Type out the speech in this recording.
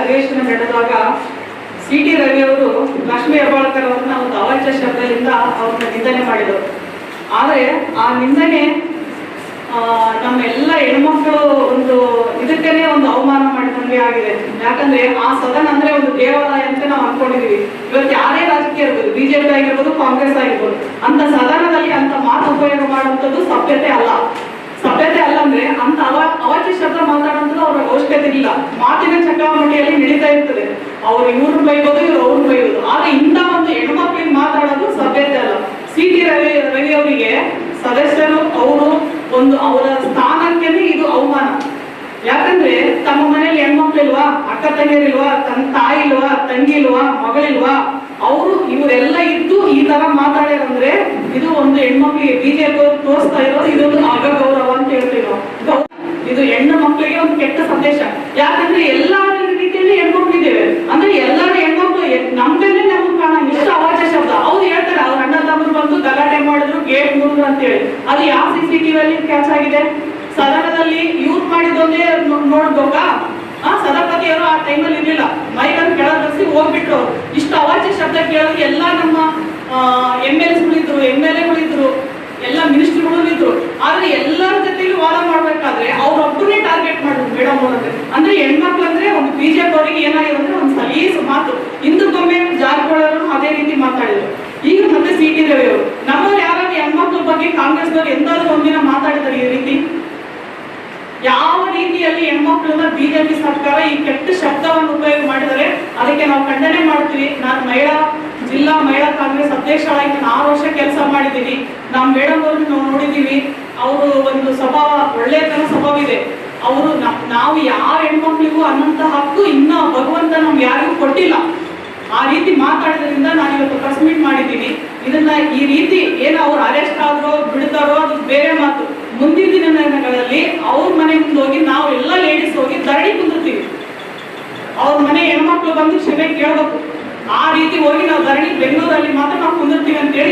ಅಧಿವೇಶನ ನಡೆದಾಗ C T Ravi ಅವರು ಲಕ್ಷ್ಮೀ ಹೆಬ್ಬಾಳ್ಕರ್ ಅವರನ್ನ ಒಂದು ಅವಾಚ್ಯ ಶಬ್ದದಿಂದ ಅವ್ರನ್ನ ನಿಂದನೆ ಮಾಡಿದರು. ಆದರೆ ಆ ನಿಂದನೆ ನಮ್ಮ ನಮ್ಮೆಲ್ಲ ಹೆಣ್ಮಕ್ಳು ಒಂದು ಇದಕ್ಕೇನೆ ಒಂದು ಅವಮಾನ ಮಾಡಿದಂಗೆ ಆಗಿದೆ. ಯಾಕಂದ್ರೆ ಆ ಸದನ ಅಂದ್ರೆ ಒಂದು ದೇವಾಲಯ ಅಂತ ನಾವು ಅನ್ಕೊಂಡಿದೀವಿ. ಇವತ್ತು ಯಾರೇ ರಾಜಕೀಯ ಇರ್ಬೋದು ಬಿಜೆಪಿ ಆಗಿರ್ಬೋದು, ಕಾಂಗ್ರೆಸ್ ಆಗಿರ್ಬೋದು ಅಂತ ಸದನದಲ್ಲಿ ಅಂತ ಮಾತು ಉಪಯೋಗ ಮಾಡುವಂಥದ್ದು ಸಭ್ಯತೆ ಅಲ್ಲ. ಸಭ್ಯತೆ ಅಲ್ಲ. ಅಂದ್ರೆ ಅಂತ ಅವ ಶಬ್ದ ಮಾತಾಡೋದ್ರ ಅವ್ರ ಅವಶ್ಯಕತೆ ಇಲ್ಲ. ಮಾತಿನ ಚಕಾಮಟಿಯಲ್ಲಿ ನಡೀತಾ ಇರ್ತದೆ. ಅವ್ರು ಇವ್ರು ಬೈಬೋದು, ಇವ್ರು ಅವ್ರು ಬೈಬೋದು. ಆದ್ರೆ ಇಂಥ ಒಂದು ಹೆಣ್ಮಕ್ಳಿಗೆ ಮಾತಾಡೋದು ಸಭ್ಯತೆ ಅಲ್ಲ. ಸಿ ಟಿ ರವಿ ರವಿ ಅವರಿಗೆ ಸದಸ್ಯರು, ಅವರು ಒಂದು ಅವರ ಸ್ಥಾನಕ್ಕೆ ಇದು ಅವಮಾನ. ಯಾಕಂದ್ರೆ ತಮ್ಮ ಮನೇಲಿ ಹೆಣ್ಮಕ್ಳಿಲ್ವಾ ಅಕ್ಕ ತಂಗಿಯರಿಲ್ವಾ ತನ್ನ ತಾಯಿ ಇಲ್ವಾ? ತಂಗಿ ಇಲ್ವಾ? ಮಗಳಿಲ್ವಾ ಅವರು ಇವರೆಲ್ಲ ಇದ್ದು ಈ ತರ ಮಾತಾಡ್ಯಾರಂದ್ರೆ ಇದು ಒಂದು ಹೆಣ್ಮಕ್ಳಿಗೆ ಬಿಜೆಪಿ ತೋರಿಸ್ತಾ ಇರೋದು ಇದೊಂದು ಅಗ ಒಂದು ಕೆಟ್ಟ ಸಂದೇಶ. ಯಾಕಂದ್ರೆ ಎಲ್ಲಾ ರೀತಿಯಲ್ಲಿ ಹೆಣ್ಮಕ್ಳಿದ್ದೇವೆ ಅಂದ್ರೆ ಎಲ್ಲರೂ ಹೆಣ್ಮಕ್ಳು ನಮ್ದೇನೆ ನಮ್ಗೆ ಕಾಣ ಇಷ್ಟ ಅವಾಚ್ಯ ಶಬ್ದ. ಅವ್ರು ಹೇಳ್ತಾರೆ, ಅವ್ರ ಅಣ್ಣ ತಮ್ಮರು ಬಂದು ಗಲಾಟೆ ಮಾಡಿದ್ರು, ಗೇಟ್ ಮುರಿದ್ರು ಅಂತ ಹೇಳಿ ಅದು ಯಾವ ಸಿ ಸಿ ಟಿವಿಯಲ್ಲಿ ಕ್ಯಾಚ್ ಆಗಿದೆ? ಸದನದಲ್ಲಿ ಯೂಸ್ ಮಾಡಿದೊಂದೇ ನೋಡ್ಬೋಕ ಆ ಸದಪತಿಯವರು ಆ ಟೈಮಲ್ಲಿ ಇರ್ಲಿಲ್ಲ. ಮೈಕನ್ನು ಕೆಳಗಿಸಿ ಹೋಗ್ಬಿಟ್ರು ಅವ್ರು. ಇಷ್ಟು ಅವಾಚ್ಯ ಶಬ್ದ ಕೇಳಿದ್ರೆ ಎಲ್ಲ ನಮ್ಮ ಎಂ ಎಲ್ ಎಸ್ಗಳಿದ್ರು, ಎಂ ಎಲ್ ಎಗಳಿದ್ರು. ಎಲ್ಲ ಮಿನಿಸ್ಟರ್ಗಳು ಇದ್ರು. ಆದ್ರೆ ಎಲ್ಲರ ಜೊತೆಯಲ್ಲಿ ವಾದ ಮಾಡ್ಬೇಕಾದ್ರೆ ಅವ್ರೊಬ್ಬರನ್ನೇ ಟಾರ್ಗೆಟ್ ಮಾಡಿದ್ರು ಮೇಡಮ್ ಅವರಂದ್ರೆ ಅಂದ್ರೆ ಹೆಣ್ಮಕ್ಳು ಅಂದ್ರೆ ಒಂದು ಬಿಜೆಪಿ ಅವರಿಗೆ ಏನಾಗಿದೆ ಅಂದ್ರೆ ಒಂದು ಸಲೀಸ್ ಮಾತು. ಹಿಂದಕ್ಕೊಮ್ಮೆ ಜಾರಕಿಹೊಳಿ ಅದೇ ರೀತಿ ಮಾತಾಡಿದ್ರು. ಈಗ ಮತ್ತೆ ಸಿ ಟಿ ರವಿ ಅವರು. ನಮ್ಮವ್ರು ಯಾರಾದ್ರೂ ಹೆಣ್ಮಕ್ಳ ಬಗ್ಗೆ ಕಾಂಗ್ರೆಸ್ನವ್ರು ಎಂದಾದ್ರೂ ಒಂದಿನ ಮಾತಾಡಿದ್ರು ಈ ರೀತಿ? ಯಾವ ರೀತಿಯಲ್ಲಿ ಹೆಣ್ಮಕ್ಳನ್ನ ಬಿಜೆಪಿ ಸರ್ಕಾರ ಈ ಕೆಟ್ಟ ಶಬ್ದವನ್ನು ಉಪಯೋಗ ಮಾಡಿದರೆ ಅದಕ್ಕೆ ನಾವು ಖಂಡನೆ ಮಾಡ್ತೀವಿ. ನಾನು ಕಾಂಗ್ರೆಸ್ ಅಧ್ಯಕ್ಷರಾಗಿ ನಾನು ಆರು ವರ್ಷ ಕೆಲಸ ಮಾಡಿದ್ದೀನಿ. ನಮ್ಮ ಮೇಡಮ್ ಅವ್ರನ್ನ ನಾವು ನೋಡಿದ್ದೀವಿ ಅವರು ಒಂದು ಸ್ವಭಾವ, ಒಳ್ಳೆತನ ಸ್ವಭಾವ ಇದೆ ಅವರು ನಾವು ಯಾವ ಹೆಣ್ಮಕ್ಳಿಗೂ ಅನ್ನಂತ ಹಕ್ಕು ಇನ್ನ ಭಗವಂತ ನಮ್ಗೆ ಯಾರಿಗೂ ಕೊಟ್ಟಿಲ್ಲ. ಆ ರೀತಿ ಮಾತಾಡೋದ್ರಿಂದ ನಾನು ಇವತ್ತು ಪ್ರೆಸ್ ಮೀಟ್ ಮಾಡಿದ್ದೀನಿ. ಇದನ್ನ ಈ ರೀತಿ ಏನು ಅವ್ರು ಅರೆಸ್ಟ್ ಆದ್ರೋ, ಬಿಡ್ತಾರೋ, ಅದು ಬೇರೆ ಮಾತು. ಮುಂದಿನ ದಿನಗಳಲ್ಲಿ ಅವ್ರ ಮನೆ ಮುಂದೆ ಹೋಗಿ ನಾವು ಎಲ್ಲ ಲೇಡೀಸ್ ಹೋಗಿ ಧರಣಿ ಕುಂದಿರ್ತೀವಿ. ಅವ್ರ ಮನೆ ಹೆಣ್ಮಕ್ಳು ಬಂದು ಕ್ಷಮೆ ಕೇಳಬೇಕು. ಆ ರೀತಿ ಹೋಗಿ ನಾವು ಧರಣಿ ಬೆಂಗಳೂರಲ್ಲಿ ಮಾತ್ರ ನಾವು ಕುಂದಿರ್ತೀವಿ ಅಂತೇಳಿ